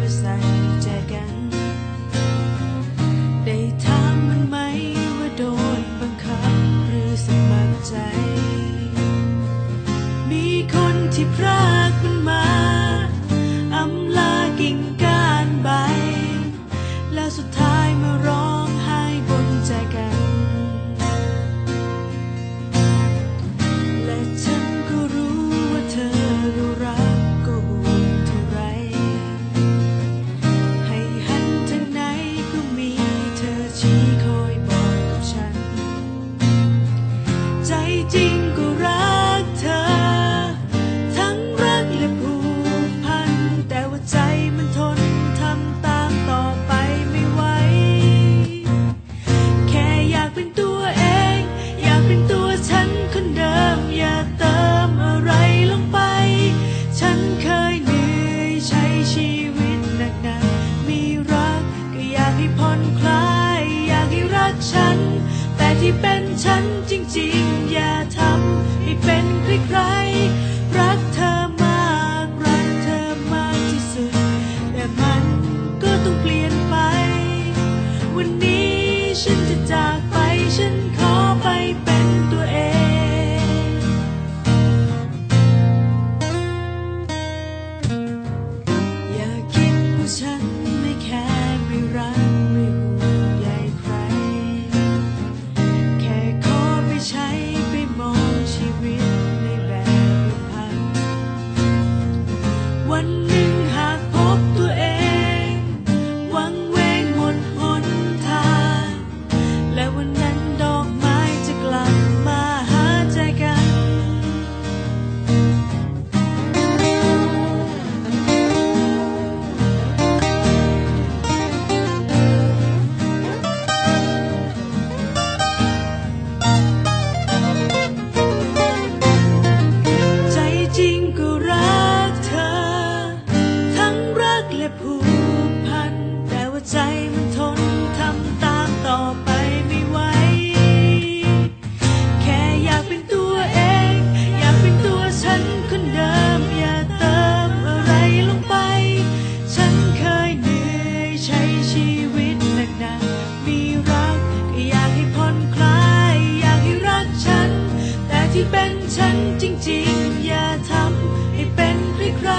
มาใส่ใจกัน ได้ถามมันไว่าโดนบังคับหรือสมัครใจ มีคนที่พราก เธ ที่เป็นฉันจริงๆ อย่าทำให้เป็นใครๆรักเธอมากรักเธอมากที่สุด แต่มันก็ต้องเปลี่ยนไป วันนี้ฉันจะจากไปฉันขอ ชีวิตหนักหนามีรักก็อยากให้ผ่อนคลาย อยากให้รักฉัน แต่ที่เป็นฉันจริงๆ อย่าทำให้เป็นใคร